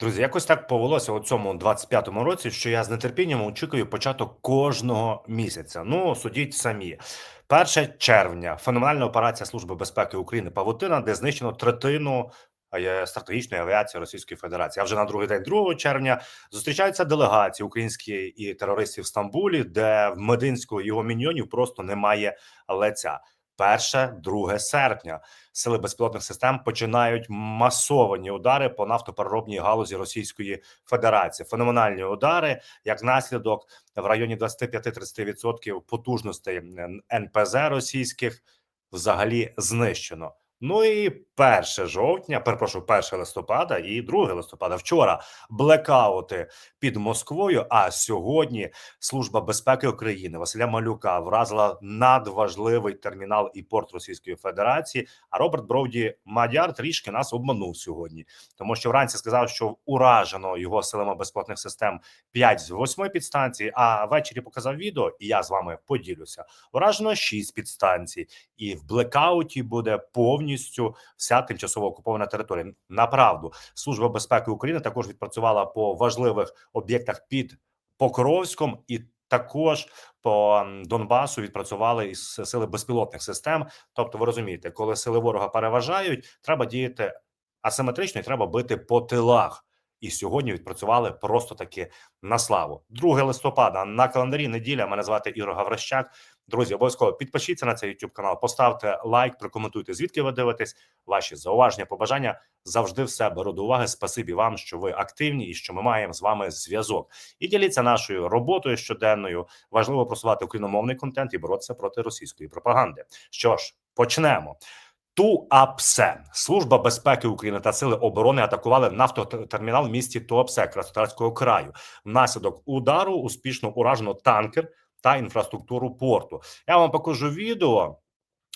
Друзі, якось так повелося у цьому 25-му році, що я з нетерпінням очікую початок кожного місяця. Ну, судіть самі. 1 червня феноменальна операція Служби безпеки України Павутина, де знищено третину стратегічної авіації Російської Федерації. А вже на другий день 2 червня зустрічаються делегації українські і терористів в Стамбулі, де в Мединського його міньйонів просто немає лиця. Перше, 2 серпня сили безпілотних систем починають масовані удари по нафтопереробній галузі Російської Федерації. Феноменальні удари, як наслідок в районі 25-30% потужностей НПЗ російських взагалі знищено. Ну і 1 жовтня, перепрошую, 1 листопада і 2 листопада. Вчора блекаути під Москвою. А сьогодні служба безпеки України Василя Малюка вразила надважливий термінал і порт Російської Федерації. А Роберт Броуді Мадяр трішки нас обманув сьогодні, тому що вранці сказав, що уражено його силами безпілотних систем 5 з 8 підстанцій. А ввечері показав відео, і я з вами поділюся. Уражено 6 підстанцій, і в блекауті буде повністю вся тимчасово окупована територія. Направду служба безпеки України також відпрацювала по важливих об'єктах під Покровськом і. Також по Донбасу відпрацювали із сили безпілотних систем. Тобто, ви розумієте, коли сили ворога переважають, треба діяти асиметрично і треба бити по тилах. І сьогодні відпрацювали просто таки на славу. 2 листопада на календарі неділя. Мене звати Ігор Гаврищак. Друзі, обов'язково підпишіться на цей YouTube канал, поставте лайк, прокоментуйте, звідки ви дивитесь. Ваші зауваження, побажання завжди все беру до уваги. Спасибі вам, що ви активні і що ми маємо з вами зв'язок. І діліться нашою роботою щоденною. Важливо просувати україномовний контент і боротися проти російської пропаганди. Що ж, почнемо. Туапсе служба безпеки України та сили оборони атакували нафтотермінал в місті Туапсе Краснодарського краю. Внаслідок удару успішно уражено танкер та інфраструктуру порту. Я вам покажу відео.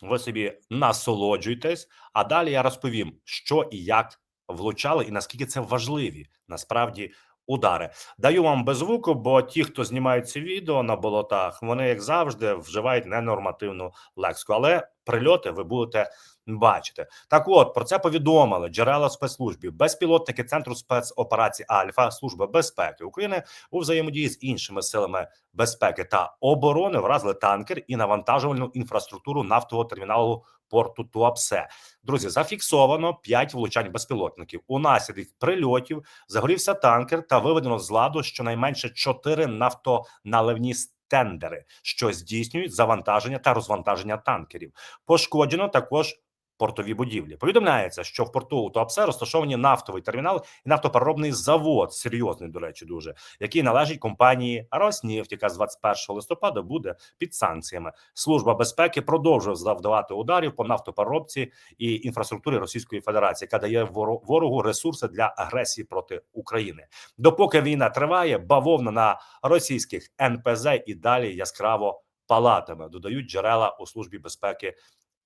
Ви собі насолоджуйтесь, а далі я розповім, що і як влучали, і наскільки це важливі насправді удари. Даю вам без звуку, бо ті, хто знімають ці відео на болотах, вони як завжди вживають ненормативну лексику. Але прильоти ви будете бачите. Так, от про це повідомили джерела спецслужбі, безпілотники центру спецоперації Альфа Служба безпеки України у взаємодії з іншими силами безпеки та оборони вразили танкер і навантажувальну інфраструктуру нафтового терміналу порту Туапсе. Друзі, зафіксовано 5 влучань безпілотників. У наслідок прильотів загорівся танкер та виведено з ладу щонайменше 4 нафтоналивні тендери, що здійснюють завантаження та розвантаження танкерів. Пошкоджено також портові будівлі. Повідомляється, що в порту Туапсе розташовані нафтовий термінал і нафтопереробний завод, серйозний, до речі, дуже який належить компанії Роснефть, яка з 21 листопада буде під санкціями. Служба безпеки продовжує завдавати ударів по нафтопереробці і інфраструктурі Російської Федерації, яка дає ворогу ресурси для агресії проти України. Допоки війна триває, бавовна на російських НПЗ і далі яскраво палатиме. Додають джерела у службі безпеки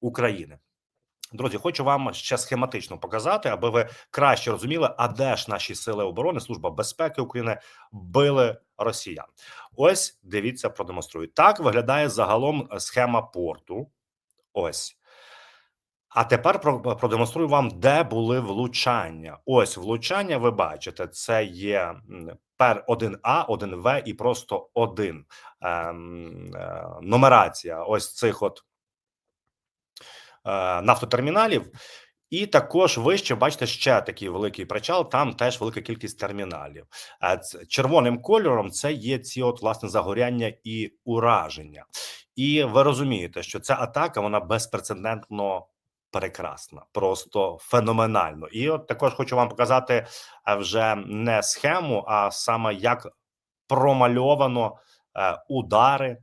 України. Друзі, хочу вам ще схематично показати, аби ви краще розуміли, а де ж наші сили оборони, служба безпеки України били росіян. Ось дивіться, продемонструю. Так виглядає загалом схема порту. Ось. А тепер продемонструю вам, де були влучання. Ось влучання. Ви бачите, це є пер 1А, 1В і просто 1 ем, е, нумерація. Ось цих от. Е, нафтотерміналів. І також вище бачите ще такий великий причал. Там теж велика кількість терміналів. А червоним кольором це є ці от власне загоряння і ураження. І ви розумієте, що ця атака вона безпрецедентно прекрасна, просто феноменально. І от також хочу вам показати е, вже не схему, а саме як промальовано е, удари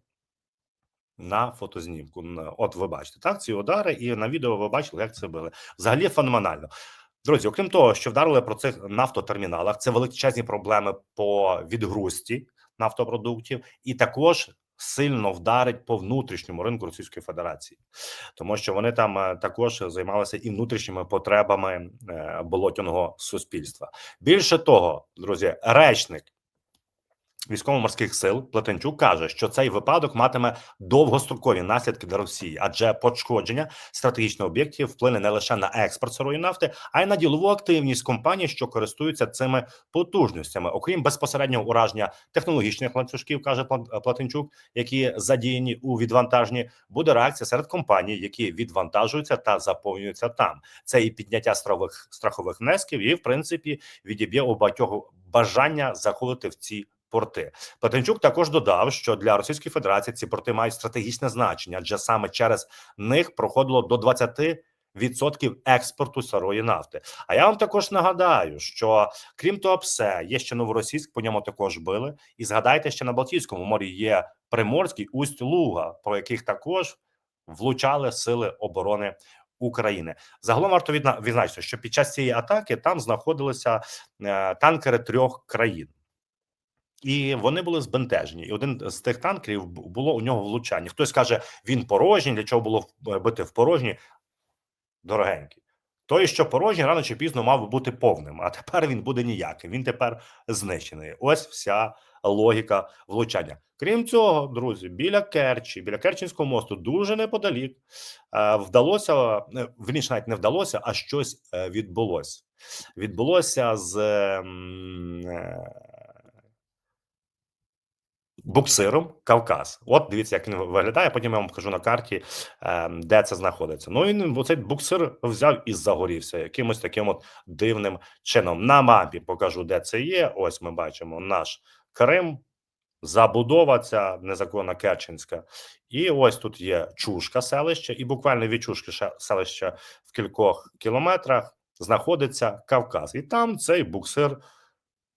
на фотознімку. От ви бачите так ці удари, і на відео ви бачили, як це били. Взагалі феноменально. Друзі, окрім того, що вдарили про цих нафтотерміналах, це величезні проблеми по відгрузці нафтопродуктів, і також сильно вдарить по внутрішньому ринку Російської Федерації, тому що вони там е, також займалися і внутрішніми потребами е, болотяного суспільства. Більше того, друзі, речник військово-морських сил Плетенчук каже, що цей випадок матиме довгострокові наслідки для Росії, адже пошкодження стратегічних об'єктів вплине не лише на експорт сирої нафти, а й на ділову активність компаній, що користуються цими потужностями, окрім безпосереднього ураження технологічних ланцюжків, каже Плат- Платенчук, які задіяні у відвантаженні, буде реакція серед компаній, які відвантажуються та заповнюються там. Це і підняття страхових страхових внесків, і в принципі відіб'є у багатьох бажання заходити в ці порти. Платенчук також додав, що для Російської Федерації ці порти мають стратегічне значення, адже саме через них проходило до 20 Відсотків експорту сирої нафти. А я вам також нагадаю, що крім того, все є ще новоросійськ, по ньому також били. І згадайте, ще на Балтійському морі є Приморський усть Луга, по яких також влучали сили оборони України. Загалом варто відзначити, що під час цієї атаки там знаходилися е, танкери трьох країн. І вони були збентежені. І один з тих танкерів було у нього влучання. Хтось каже, він порожній. Для чого було бити в порожній? Дорогенький. Той, що порожній, рано чи пізно мав бути повним, а тепер він буде ніяким. Він тепер знищений. Ось вся логіка влучання. Крім цього, друзі, біля Керчі, біля Керченського мосту, дуже неподалік е, вдалося е, верніше, навіть не вдалося, а щось е, відбулося. Відбулося з ем, е, буксиром Кавказ. От дивіться, як він виглядає. Потім я вам покажу на карті, е, де це знаходиться. Ну він оцей буксир взяв і загорівся якимось таким от дивним чином. На мапі покажу, де це є. Ось ми бачимо наш Крим. Забудова ця незаконна Керченська, і ось тут є Чушка селище, і буквально від Чушки селища в кількох кілометрах знаходиться Кавказ, і там цей буксир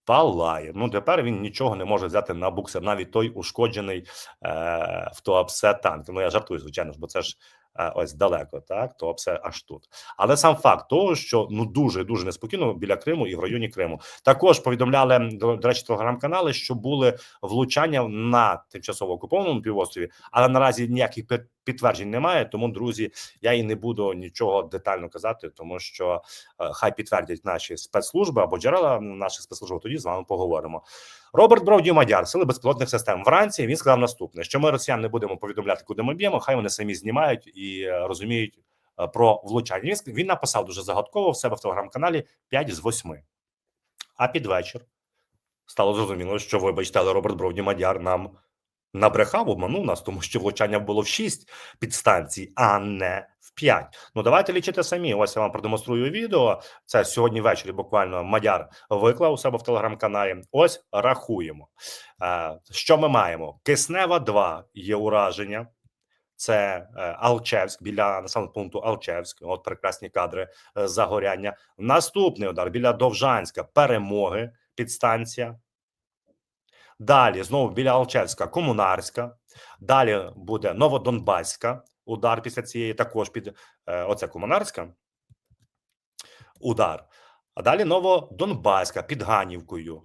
палає. Ну тепер він нічого не може взяти на буксир, навіть той ушкоджений е, в Туапсе танк. Ну я жартую, звичайно ж, бо це ж е, ось далеко, так Туапсе аж тут. Але сам факт того, що ну дуже дуже неспокійно біля Криму і в районі Криму. Також повідомляли до, до речі, телеграм-канали, що були влучання на тимчасово окупованому півострові, але наразі ніяких підтверджень немає. Тому, друзі, я і не буду нічого детально казати, тому що е, хай підтвердять наші спецслужби або джерела наших спецслужб. Тоді з вами поговоримо. Роберт Бровдій Мадяр, сили безпілотних систем. Вранці він сказав наступне: що ми росіян не будемо повідомляти, куди ми б'ємо. Хай вони самі знімають і е, розуміють е, про влучання. Він написав дуже загадково в себе в телеграм-каналі 5 з 8. А під вечір стало зрозуміло, що вибачте, але Роберт Бровді Мадяр нам набрехав, обманув нас, тому що влучання було в 6 підстанцій, а не в 5. Ну давайте лічити самі. Ось я вам продемонструю відео. Це сьогодні ввечері буквально Мадяр виклав у себе в телеграм-каналі. Ось рахуємо. Е, Що ми маємо? Киснева 2 є ураження. Це е, Алчевськ біля населеного пункту Алчевськ. От прекрасні кадри е, загоряння. Наступний удар біля Довжанська, перемоги, підстанція. Далі знову біля Алчевська, Комунарська. Далі буде Новодонбаська. Удар після цієї також під е, оце Комунарська. Удар. А далі Новодонбаська під Ганівкою.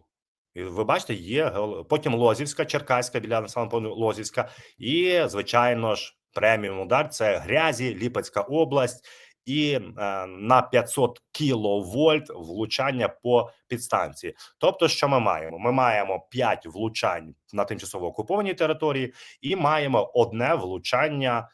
І ви бачите, є потім Лозівська, Черкаська біля населеного Лозівська. І, звичайно ж, преміум удар це Грязі, Ліпецька область. І е, на 500 кіловольт влучання по підстанції. Тобто, що ми маємо? Ми маємо 5 влучань на тимчасово окупованій території, і маємо одне влучання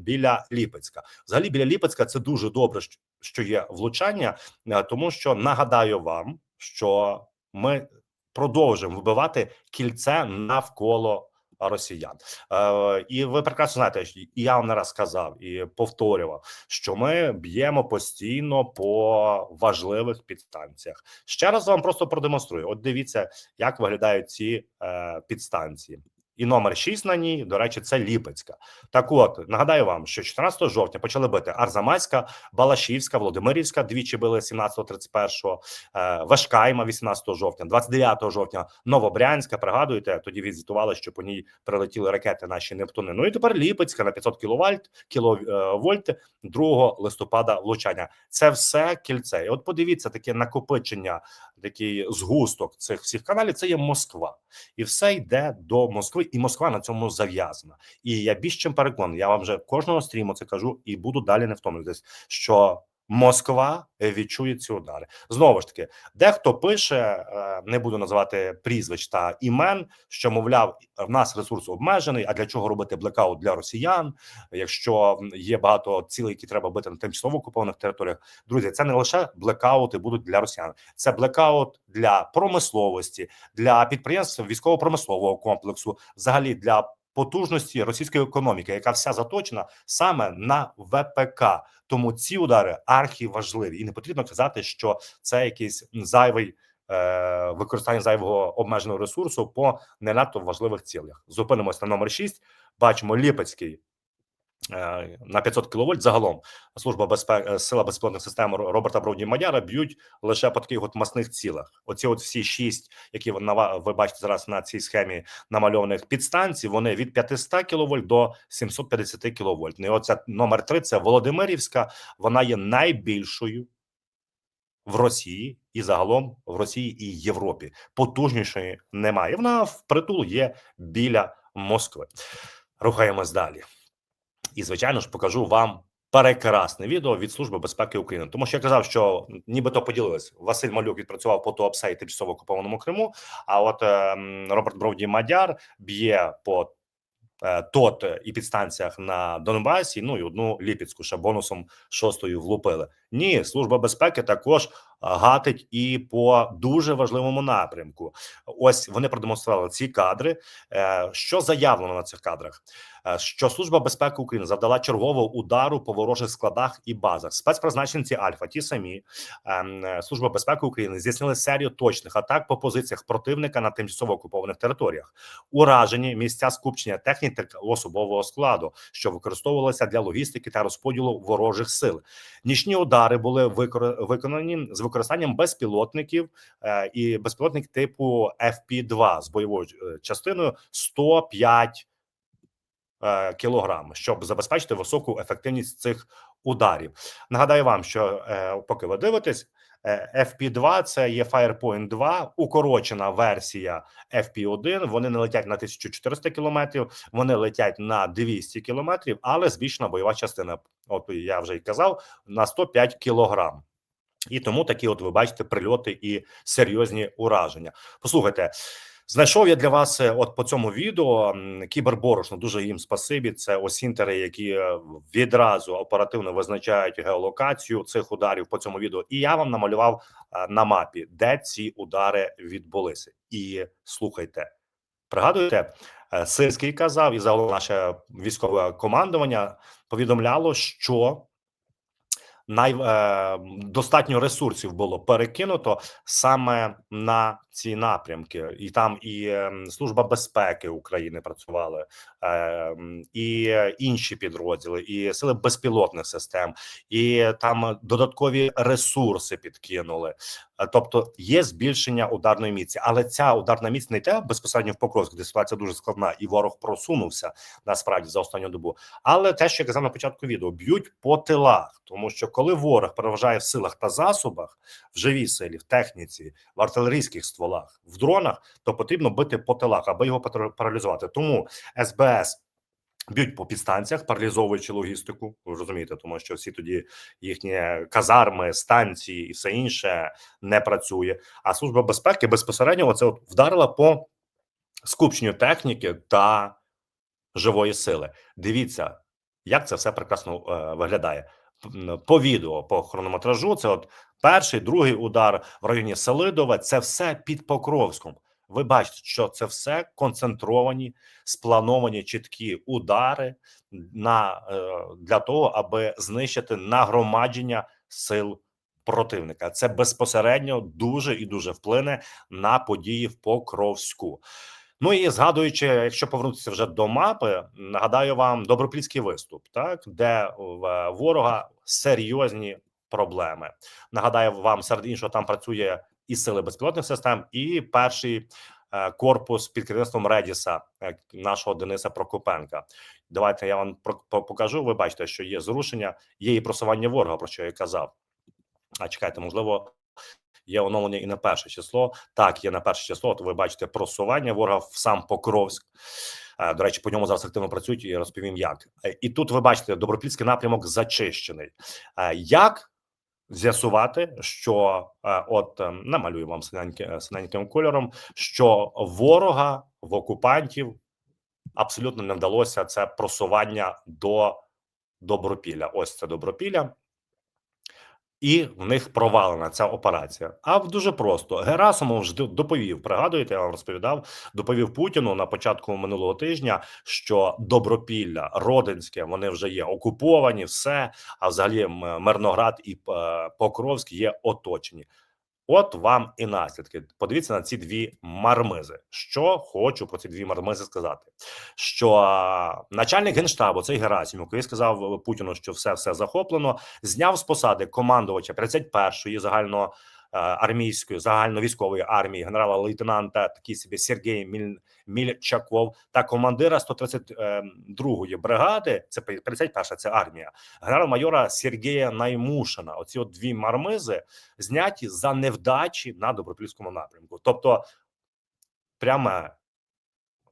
біля Ліпецька. Взагалі, біля Ліпецька це дуже добре, що є влучання, е, тому що нагадаю вам, що ми продовжуємо вбивати кільце навколо росіян. Е, і ви прекрасно знаєте, я вам не раз сказав і повторював, що ми б'ємо постійно по важливих підстанціях. Ще раз вам просто продемонструю. От дивіться, як виглядають ці е, підстанції. І номер 6 на ній, до речі, це Ліпецька. Так от нагадаю вам, що 14 жовтня почали бити Арзамаська, Балашівська, Володимирівська, двічі били 17-31, е, Вешкайма 18 жовтня, 29 жовтня, Новобрянська. Пригадуєте, тоді відзвітували, що по ній прилетіли ракети наші Нептуни. Ну і тепер Ліпецька на 500 кіловольт, кіловольт 2 листопада влучання. Це все кільце. І от подивіться таке накопичення, такий згусток цих всіх каналів. Це є Москва, і все йде до Москви, і Москва на цьому зав'язана. І я більш чим переконаний, я вам вже кожного стріму це кажу, і буду далі не втомлюватись, що Москва відчує ці удари. Знову ж таки, дехто пише, е, не буду називати прізвищ та імен, що мовляв, в нас ресурс обмежений. А для чого робити блекаут для росіян? Якщо є багато цілей, які треба бити на тимчасово окупованих територіях, друзі, це не лише блекаути будуть для росіян, це блекаут для промисловості, для підприємств військово-промислового комплексу, взагалі для потужності російської економіки, яка вся заточена саме на ВПК. Тому ці удари архіважливі, і не потрібно казати, що це якийсь зайвий е, використання зайвого обмеженого ресурсу по не надто важливих цілях. Зупинимось на номер 6, Бачимо Ліпецький. Е, На 500 кВт загалом служба безпеки сила безпілотних систем Роберта Броуді Мадяра б'ють лише по таких от масних цілях. Оці от всі шість, які ви бачите зараз на цій схемі намальованих підстанцій, вони від 500 кВт до 750 кВт. Ну, І оця номер 3 – це Володимирівська. Вона є найбільшою в Росії і загалом в Росії і Європі. Потужнішої немає. Вона впритул є біля Москви. Рухаємось далі. І звичайно ж покажу вам прекрасне відео від Служби безпеки України. Тому що я казав, що нібито поділились. Василь Малюк відпрацював по ТОПСЕ і тимчасово окупованому Криму. А от е, Роберт Бровді Мадяр б'є по е, ТОТ і підстанціях на Донбасі. Ну і одну Ліпецьку ще бонусом шостою влупили. Ні, служба безпеки також гатить і по дуже важливому напрямку. Ось вони продемонстрували ці кадри. Е, Що заявлено на цих кадрах? Е, Що служба безпеки України завдала чергового удару по ворожих складах і базах. Спецпризначенці Альфа, ті самі ем, е, служба безпеки України здійснили серію точних атак по позиціях противника на тимчасово окупованих територіях. Уражені місця скупчення техніки та особового складу, що використовувалися для логістики та розподілу ворожих сил. Нічні удари були виконані з використанням безпілотників е, і безпілотник типу FP-2 з бойовою е, частиною 105 е, кілограм, щоб забезпечити високу ефективність цих ударів. Нагадаю вам, що поки ви дивитесь. е, FP2 – це є Firepoint 2, укорочена версія FP1. Вони не летять на 1400 кілометрів, вони летять на 200 кілометрів, але збільшена бойова частина. От я вже й казав, на 105 кілограм. І тому такі, от ви бачите, прильоти і серйозні ураження. Послухайте, знайшов я для вас е, от по цьому відео кіберборошно. Дуже їм спасибі. Це осінтери, які е, відразу оперативно визначають геолокацію цих ударів по цьому відео. І я вам намалював е, на мапі, де ці удари відбулися. І слухайте, пригадуєте, Сирський казав, і загалом наше військове командування повідомляло, що най, е, достатньо ресурсів було перекинуто саме на ці напрямки, і там і е, служба безпеки України працювали, е, і інші підрозділи, і сили безпілотних систем, і там додаткові ресурси підкинули. Е, Тобто є збільшення ударної міці, але ця ударна міць не йде безпосередньо в Покровську, де ситуація дуже складна, і ворог просунувся насправді за останню добу. Але те, що я казав на початку відео, б'ють по тилах, тому що коли ворог переважає в силах та засобах, в живій силі, в техніці, в артилерійських стволах, в дронах, то потрібно бити по тилах, аби його паралізувати. Тому СБС. Б'ють по підстанціях, паралізовуючи логістику. Ви розумієте, тому що всі тоді їхні казарми, станції і все інше не працює. А служба безпеки безпосередньо оце от вдарила по скупченню техніки та живої сили. Дивіться, як це все прекрасно е, виглядає. По відео, по хронометражу, це от перший, другий удар в районі Селидове. Це все під Покровськом. Ви бачите, що це все концентровані, сплановані чіткі удари на е, для того, аби знищити нагромадження сил противника. Це безпосередньо дуже і дуже вплине на події в Покровську. Ну і згадуючи, якщо повернутися вже до мапи, нагадаю вам добропільський виступ, так де в ворога серйозні проблеми. Нагадаю вам серед іншого, там працює і сили безпілотних систем, і перший е, корпус під керівництвом Редіса, е, нашого Дениса Прокопенка. Давайте я вам покажу. Ви бачите, що є зрушення, є і просування ворога, про що я казав. А чекайте, можливо, є оновлення і на перше число. Так, є на перше число. От ви бачите просування ворога в сам Покровськ. Е, До речі, по ньому зараз активно працюють і розповім як. Е, І тут ви бачите, добропільський напрямок зачищений. Е, Як з'ясувати, що от намалюю вам синеньким кольором, що ворога в окупантів абсолютно не вдалося це просування до Добропілля. Ось це Добропілля. І в них провалена ця операція. А дуже просто Герасимов ж доповів. Пригадуєте, я вам розповідав, доповів Путіну на початку минулого тижня, що Добропілля, Родинське, вони вже є окуповані, все. А взагалі Мирноград і е, Покровськ є оточені. От вам і наслідки. Подивіться на ці дві мармизи. Що хочу про ці дві мармизи сказати, що начальник генштабу, цей Герасимов, який сказав Путіну, що все все захоплено, зняв з посади командувача 31-ї загально армійської загальновійськової армії генерала-лейтенанта такий собі Сергій Міль, Мільчаков та командира 132-ї бригади. Це 51-ша, це армія генерал-майора Сергія Наймушина. Оці от дві мармизи зняті за невдачі на добропільському напрямку. Тобто, пряме,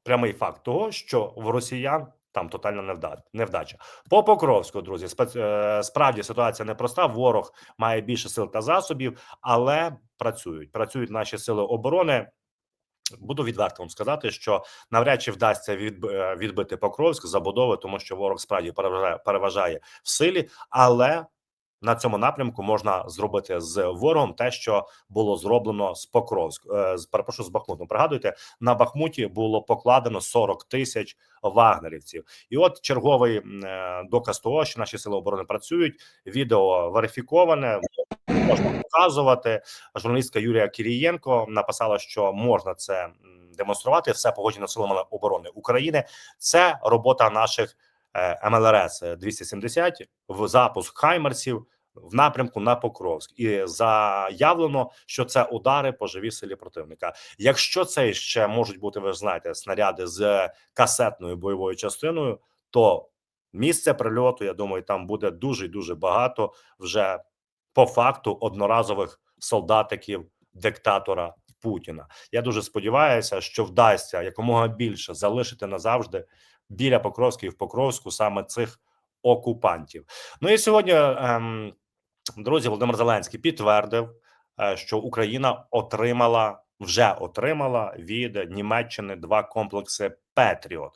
прямий факт того, що в росіян там тотальна невда- невдача. По Покровську, друзі, е, справді ситуація непроста. Ворог має більше сил та засобів, але працюють. Працюють наші сили оборони. Буду відверто вам сказати, що навряд чи вдасться е, відбити Покровськ забудови, тому що ворог справді переважає в силі, але на цьому напрямку можна зробити з ворогом те, що було зроблено з Покровськ. е, з перепрошую, з Бахмутом. Пригадуєте, на Бахмуті було покладено 40 тисяч вагнерівців, і от черговий е, доказ того, що наші сили оборони працюють. Відео верифіковане. Можна показувати. Журналістка Юлія Кірієнко написала, що можна це демонструвати. Все погоджено силами оборони України. Це робота наших МЛРС 270 в запуск хаймерсів в напрямку на Покровськ, і заявлено, що це удари по живій силі противника. Якщо це ще можуть бути, ви ж знаєте, снаряди з касетною бойовою частиною, то місце прильоту, я думаю, там буде дуже дуже багато вже по факту одноразових солдатиків диктатора Путіна. Я дуже сподіваюся, що вдасться якомога більше залишити назавжди біля Покровська і в Покровську саме цих окупантів. Ну і сьогодні, ем, друзі, Володимир Зеленський підтвердив, е, що Україна отримала вже отримала від Німеччини два комплекси Петріот.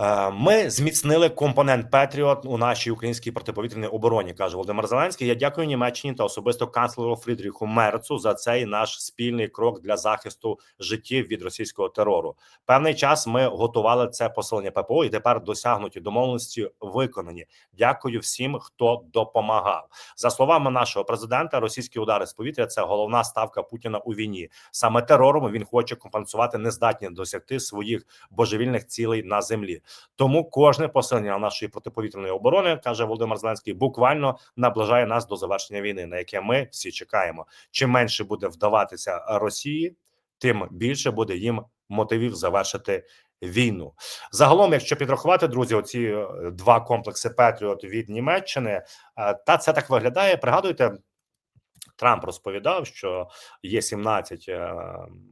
Е, Ми зміцнили компонент Петріот у нашій українській протиповітряній обороні, каже Володимир Зеленський. Я дякую Німеччині та особисто канцлеру Фрідріху Мерцу за цей наш спільний крок для захисту життів від російського терору. Певний час ми готували це посилення ППО, і тепер досягнуті домовленості виконані. Дякую всім, хто допомагав. За словами нашого президента, російські удари з повітря це головна ставка Путіна у війні. Саме терором він хоче компенсувати нездатні досягти своїх божевільних цілей на землі. Тому кожне посилення нашої протиповітряної оборони каже Володимир Зеленський, буквально наближає нас до завершення війни, на яке ми всі чекаємо. Чим менше буде вдаватися Росії, тим більше буде їм мотивів завершити війну. Загалом, якщо підрахувати, друзі, оці е, два комплекси Петріот від Німеччини, е, та це так виглядає. Пригадуєте, Трамп розповідав, що є 17 е, м,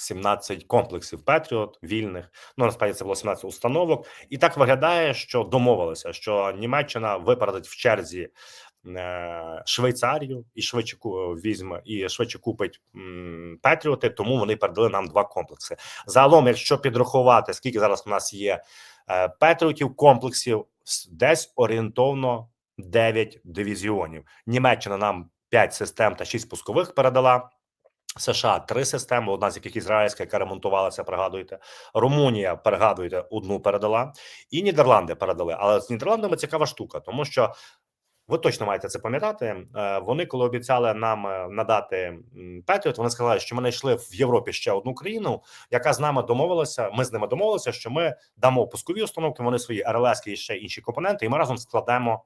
17 комплексів Петріот вільних. Ну насправді це було 17 установок, і так виглядає, що домовилися, що Німеччина випередить в черзі е, Швейцарію і швидше візьме і швидше купить Петріоти. Тому вони передали нам два комплекси. Загалом, якщо підрахувати, скільки зараз у нас є е, Петріотів комплексів, десь орієнтовно 9 дивізіонів. Німеччина нам 5 систем та 6 пускових передала. США три системи, одна з яких ізраїльська, яка ремонтувалася, пригадуєте. Румунія, пригадуєте, одну передала, і Нідерланди передали. Але з Нідерландами цікава штука, тому що ви точно маєте це пам'ятати. Е, Вони, коли обіцяли нам е, надати Петріот, вони сказали, що ми знайшли в Європі ще одну країну, яка з нами домовилася. Ми з ними домовилися, що ми дамо пускові установки, вони свої РЛС і ще інші компоненти, і ми разом складемо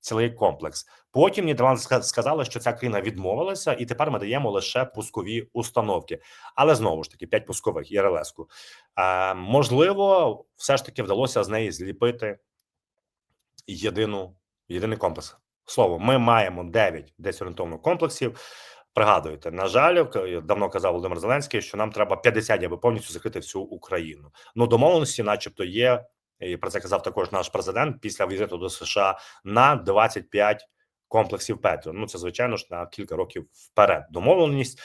цілий комплекс. Потім Нідерланди ска- сказали, що ця країна відмовилася, і тепер ми даємо лише пускові установки. Але знову ж таки, 5 пускових і РЛС-ку. Е, можливо, все ж таки вдалося з неї зліпити єдину, єдиний комплекс. Слово, ми маємо 9 десь орієнтовно комплексів. Пригадуєте, на жаль, давно казав Володимир Зеленський, що нам треба 50, аби повністю закрити всю Україну. Ну, домовленості, начебто, є і про це казав також наш президент після візиту до США на 25 комплексів Петріо. Ну це звичайно ж на кілька років вперед. Домовленість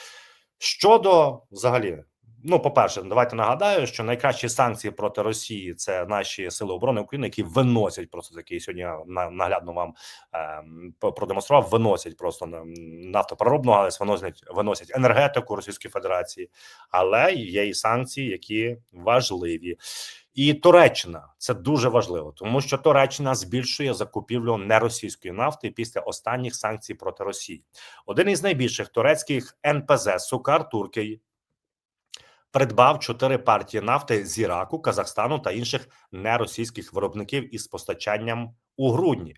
щодо взагалі. Ну, по перше, давайте нагадаю, що найкращі санкції проти Росії це наші сили оборони України, які виносять просто такий сьогодні на наглядно вам по- продемонстрував. Виносять просто на нафтопереробну галузь, виносять виносять енергетику Російської Федерації, але є і санкції, які важливі. І Туреччина це дуже важливо, тому що Туреччина збільшує закупівлю неросійської нафти після останніх санкцій проти Росії. Один із найбільших турецьких НПЗ Сукар Туркей придбав чотири партії нафти з Іраку, Казахстану та інших неросійських виробників із постачанням у грудні.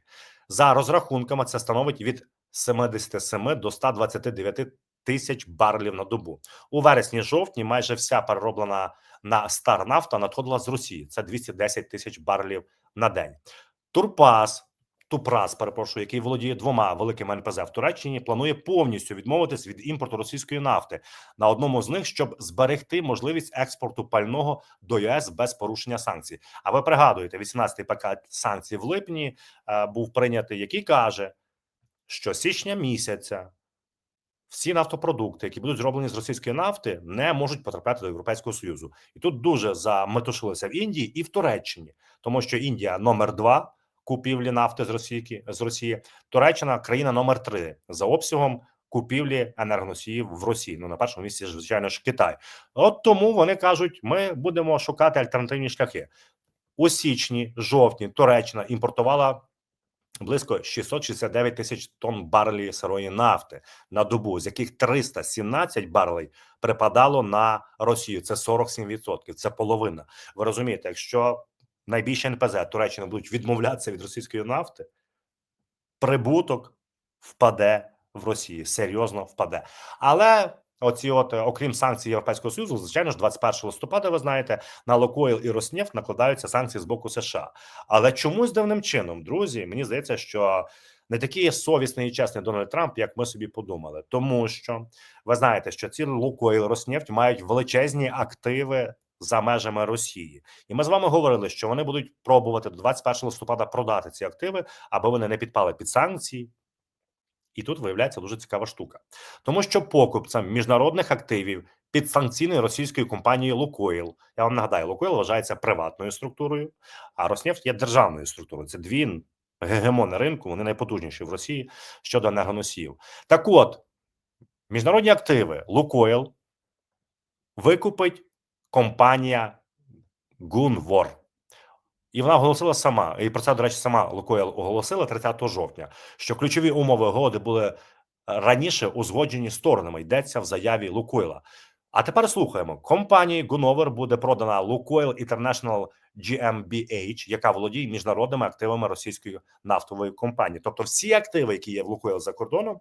За розрахунками, це становить від 77 до 129 тисяч барелів на добу. У вересні-жовтні майже вся перероблена на стар нафта надходила з Росії. Це 210 тисяч барелів на день. Турпас, Тупрас, перепрошую, який володіє двома великими НПЗ в Туреччині, планує повністю відмовитись від імпорту російської нафти на одному з них, щоб зберегти можливість експорту пального до ЄС без порушення санкцій. А ви пригадуєте, 18-й пакет санкцій в липні е, був прийнятий, який каже, що січня місяця всі нафтопродукти, які будуть зроблені з російської нафти, не можуть потрапляти до Європейського союзу. І тут дуже заметушилися в Індії і в Туреччині, тому що Індія номер два купівлі нафти з Росії з Росії. Туреччина країна номер три за обсягом купівлі енергоносіїв в Росії. Ну на першому місці, звичайно ж, Китай. От тому вони кажуть, ми будемо шукати альтернативні шляхи. У січні, жовтні Туреччина імпортувала близько 669 тисяч тонн барелів сирої нафти на добу, з яких 317 барелей припадало на Росію. Це 47%, це половина. Ви розумієте, якщо найбільші НПЗ Туреччини будуть відмовлятися від російської нафти, прибуток впаде в Росії, серйозно впаде. Але оці, от е, окрім санкцій Європейського союзу, звичайно ж, 21 листопада, ви знаєте, на Лукойл і Роснефть накладаються санкції з боку США. Але чомусь дивним чином, друзі, мені здається, що не такий совісний і чесний Дональд Трамп, як ми собі подумали, тому що ви знаєте, що ці Лукойл Роснефть мають величезні активи. За межами Росії, і ми з вами говорили, що вони будуть пробувати до 21 листопада продати ці активи, аби вони не підпали під санкції. І тут виявляється дуже цікава штука, тому що покупцям міжнародних активів під санкційною російською компанією Лукойл, я вам нагадаю, Лукойл вважається приватною структурою, а Роснефть є державною структурою. Це дві гегемони ринку, вони найпотужніші в Росії щодо енергоносіїв. Так от, міжнародні активи Лукойл викупить компанія Gunvor. І вона оголосила сама, і про це, до речі, сама Лукойл оголосила 30 жовтня, що ключові умови угоди були раніше узгоджені сторонами. Йдеться в заяві Лукойла. А тепер слухаємо: компанії Gunover буде продана Lukoil International GmbH, яка володіє міжнародними активами російської нафтової компанії. Тобто, всі активи, які є в Lukoil за кордоном,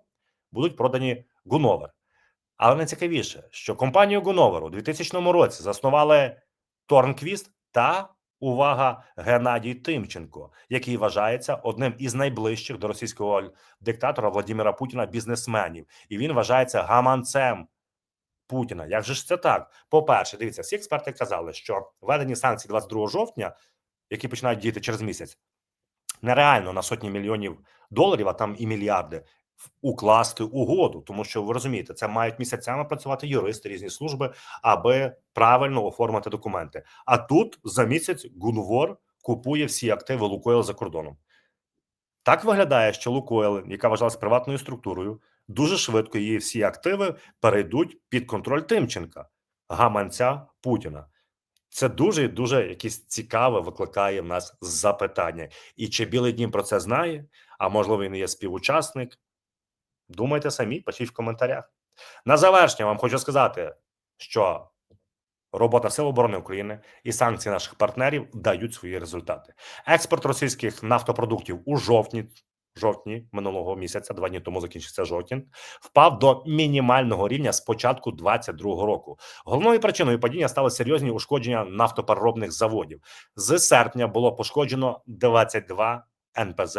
будуть продані Gunover. Але найцікавіше, що компанію Gunover у 2000 році заснували Торнквіст та увага Геннадій Тимченко, який вважається одним із найближчих до російського диктатора Владимира Путіна бізнесменів, і він вважається гаманцем Путіна. Як же ж це так? По перше, дивіться, всі експерти казали, що введені санкції 22 жовтня, які починають діяти через місяць, нереально на сотні мільйонів доларів, а там і мільярди. Укласти угоду, тому що ви розумієте, це мають місяцями працювати юристи, різні служби, аби правильно оформити документи. А тут за місяць Гунвор купує всі активи Лукойл за кордоном. Так виглядає, що Лукойл, яка вважалася приватною структурою, дуже швидко її всі активи перейдуть під контроль Тимченка, гаманця Путіна. Це дуже і дуже якесь цікаве викликає в нас запитання. І чи Білий Дім про це знає? А можливо, він є співучасник. Думайте самі, пишіть в коментарях. На завершення вам хочу сказати, що робота Сил оборони України і санкції наших партнерів дають свої результати. Експорт російських нафтопродуктів у жовтні, жовтні минулого місяця, два дні тому закінчився жовтень, впав до мінімального рівня з початку 2022 року. Головною причиною падіння стали серйозні ушкодження нафтопереробних заводів. З серпня було пошкоджено 22 НПЗ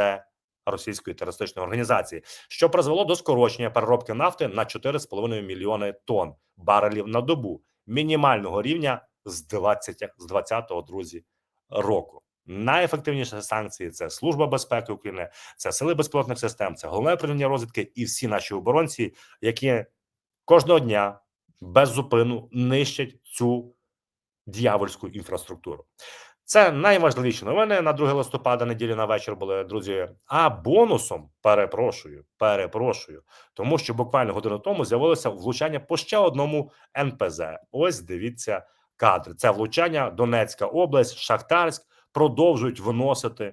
російської терористичної організації, що призвело до скорочення переробки нафти на 4,5 мільйони тонн барелів на добу, мінімального рівня з 20, з 20-го, друзі, року. найефективніші санкції це Служба безпеки України, це сили безпілотних систем, це головне управління розвідки і всі наші оборонці, які кожного дня без зупину нищать цю дьявольську інфраструктуру. Це найважливіші новини на 2 листопада, неділі на вечір були друзі. А бонусом перепрошую, перепрошую, тому що буквально годину тому з'явилося влучання по ще одному НПЗ. Ось дивіться кадри. Це влучання Донецька область, Шахтарськ продовжують виносити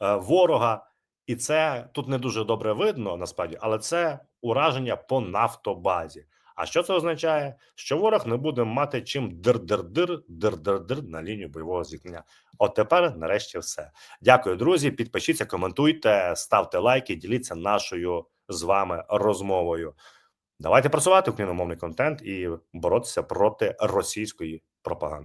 е, ворога, і це тут не дуже добре видно насправді, але це ураження по нафтобазі. А що це означає? Що ворог не буде мати чим дир-дир-дир, дир-дир-дир на лінію бойового зіткнення. От тепер, нарешті, все. Дякую, друзі. Підпишіться, коментуйте, ставте лайки, діліться нашою з вами розмовою. Давайте просувати україномовний контент і боротися проти російської пропаганди.